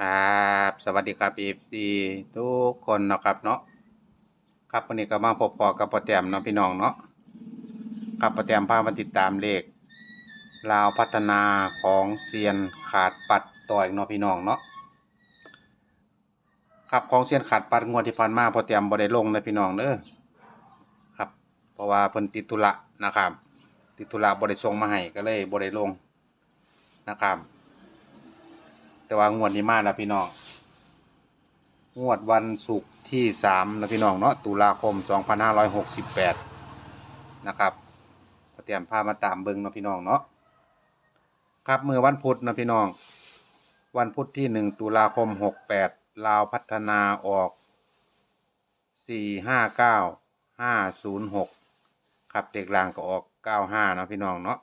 ครับ สวัสดีครับ FC ทุกคนนะครับเนาะครับวันนี้ก็มาพบปอกับปอแตมเนาะพี่น้องเนาะครับปอแตมพามาติดตามเลขลาวพัฒนาของเซียนขาดปัดต่อยเนาะพี่น้องเนาะครับของเซียนขาดปัดงวดที่ผ่านมาพอแตมบ่ได้ลงนะพี่น้องเด้อครับ เพราะว่าเพิ่นติดธุระนะครับ ติดธุระบ่ได้ส่งมาให้ก็เลยบ่ได้ลงนะครับ แต่ว่างวดนี้มาแล้วพี่น้อง งวดวันศุกร์ที่สามแล้วพี่น้องเนาะ ตุลาคมสองพันห้าร้อยหกสิบแปดนะครับเตรียมพามาตามเบิ้งเนาะพี่น้องเนาะ ครับเมื่อวันพุธนะพี่น้อง วันพุธที่หนึ่งตุลาคมหกแปดลาวพัฒนาออกสี่ห้าเก้าห้าศูนย์หกครับเด็กลางก็ออกเก้าห้านาะพี่น้องเนาะ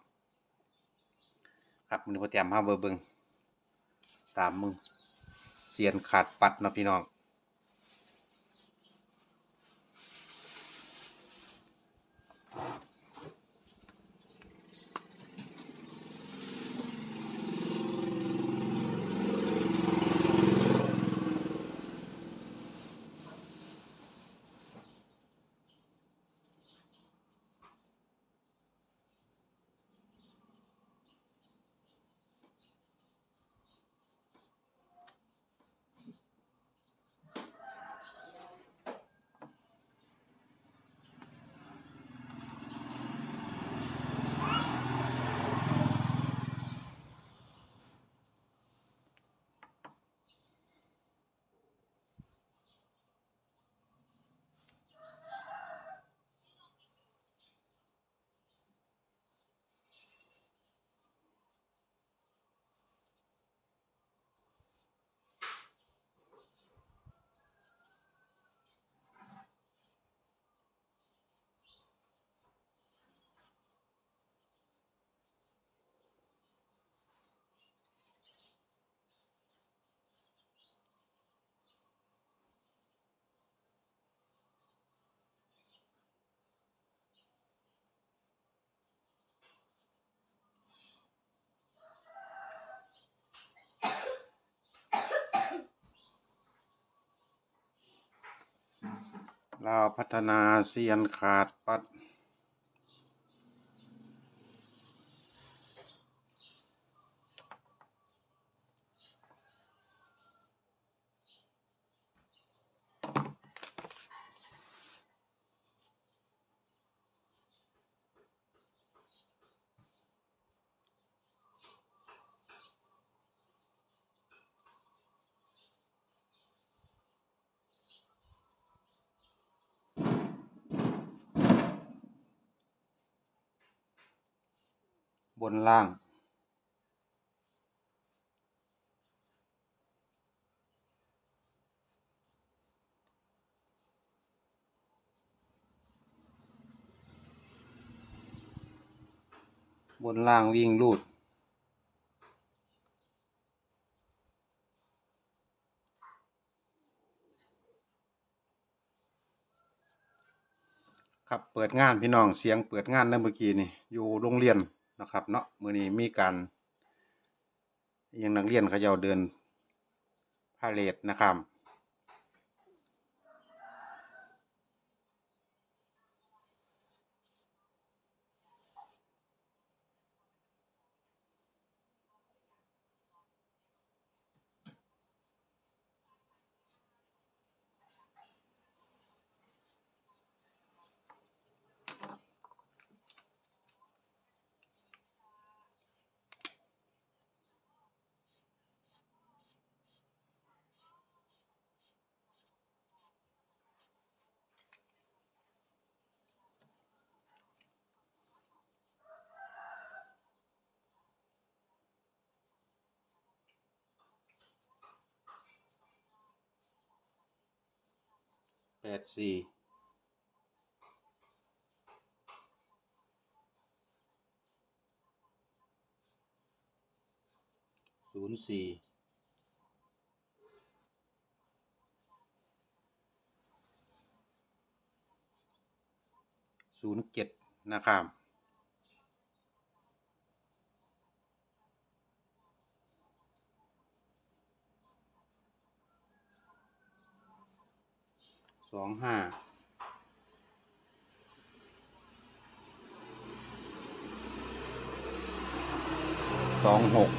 ครับมันพอเตรียมพาเบอร์เบิ้ง ตามมึงเสียนขาดปัดนะพี่น้อง เราวพัฒนาเซียนขาดปัด บนล่าง บนล่างวิ่งลูดครับเปิดงานพี่น้องเสียงเปิดงานเมื่อกี้นี่อยู่โรงเรียน นะครับเนาะมื้อนี้มีการยังนักเรียนเขาเจ้าเดินพาเลทนะครับ ดสี่ศูนย์สี่ศูนย์เจ็ดนะครับ สองห้าสองหก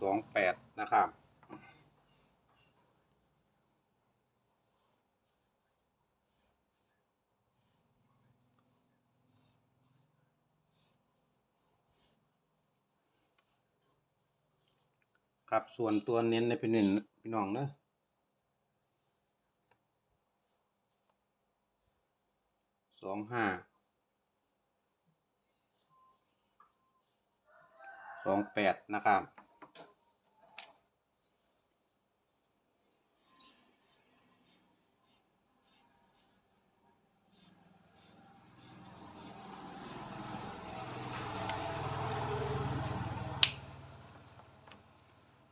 สองแปดนะครับ ครับส่วนตัวเน้นในพี่นินพี่น้องเนอะสองห้าสองแปดนะครับ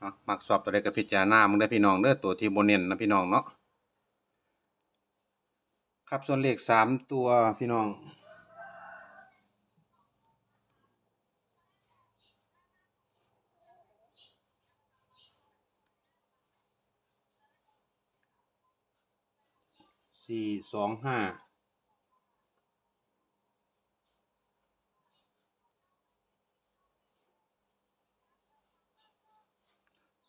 ะมักสอบตัวใดก็พิจารณามึงได้พี่น้องเด้อตัวที่โบเน้นนะพี่น้องเนาะครับส่วนเลขสามตัวพี่น้องสี่สองห้า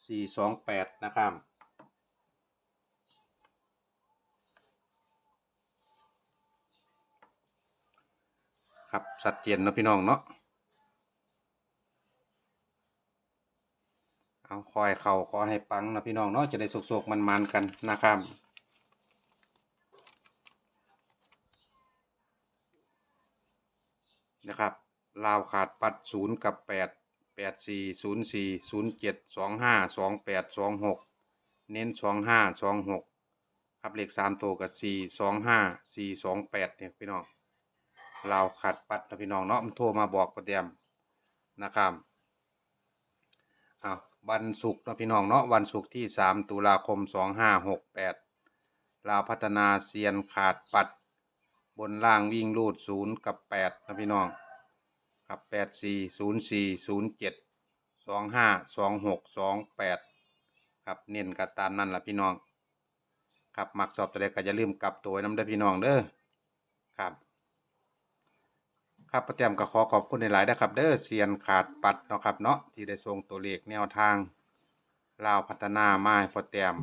สี่สองแปดนะครับครับชัดเจนนะพี่น้องเนาะเอาคอยเข่าขอให้ปังนะพี่น้องเนาะจะได้สุกๆมันๆกันนะครับนะครับลาวขาดปัดศูนย์กับแปด แปดสี่ศูนย์สี่ศูนย์เจ็ดสองห้าสองแปดสองหกเน้นสองห้าสองหกครับเลขสามตัวกับสี่สองห้าสี่สองแปดเนี่ยพี่น้องลาวขาดปัดนะพี่น้องเนาะมันโทรมาบอกประเดียมนะครับอ้าววันศุกร์นะพี่น้องเนาะวันศุกร์ที่สามตุลาคมสองห้าหกแปดลาวพัฒนาเซียนขาดปัด บนล่างวิ่งรูดศูนย์กับแปดนะพี่น้อง ครับแปดสี่ศูนย์สี่ศูนย์เจ็ดสองห้าสองหกสองแปดครับเน้นก็ตามนั่นแหละพี่น้อง ครับมักสอบตัวใดก็อย่าลืมกลับตัวน้ำเด้พี่น้องเด้อครับครับประเตรียมก็ขอขอบคุณในหลายนะครับ เด้อเซียนขาดปัดเนาะครับเนาะที่ได้ส่งตัวเลขแนวทางลาวพัฒนามาให้พอเตรียม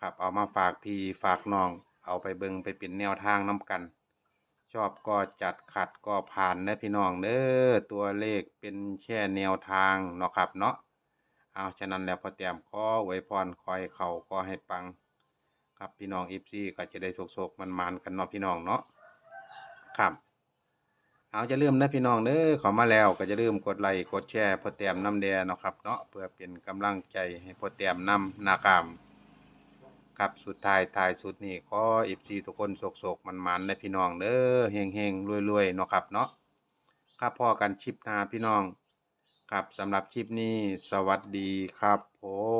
ครับเอามาฝากพี่ฝากน้อง เอาไปเบิงไปเป็นแนวทางน้กัน ชอบก็จัดขัดก็ผ่านนะพี่น้องเด้อตัวเลขเป็นแค่แนวทางเนาะครับเนาะเอาฉะนั้นแล้วพอเตรียมขอไว้พรคอยเข่าก็ให้ปัง ครับพี่น้องอีฟซี่ก็จะได้โศกๆมันๆกันเนาะพี่น้องเนาะครับเอาจะเริ่มนะพี่น้องเด้อขอมาแล้วก็จะเริ่มกดไลค์กดแชร์พอแต้มน้ำแดงเนาะครับเนาะเพื่อเป็นกำลังใจให้พอแต้มนำนากาม ครับสุดท้ายท้ายสุดนี่ขออีฟซีทุกคนโศกๆมันๆนะพี่น้องเด้อเฮงเฮงรวยรวยเนาะครับเนาะครับพอกันชิปนาพี่น้อง ครับสำหรับคลิปนี้สวัสดีครับผม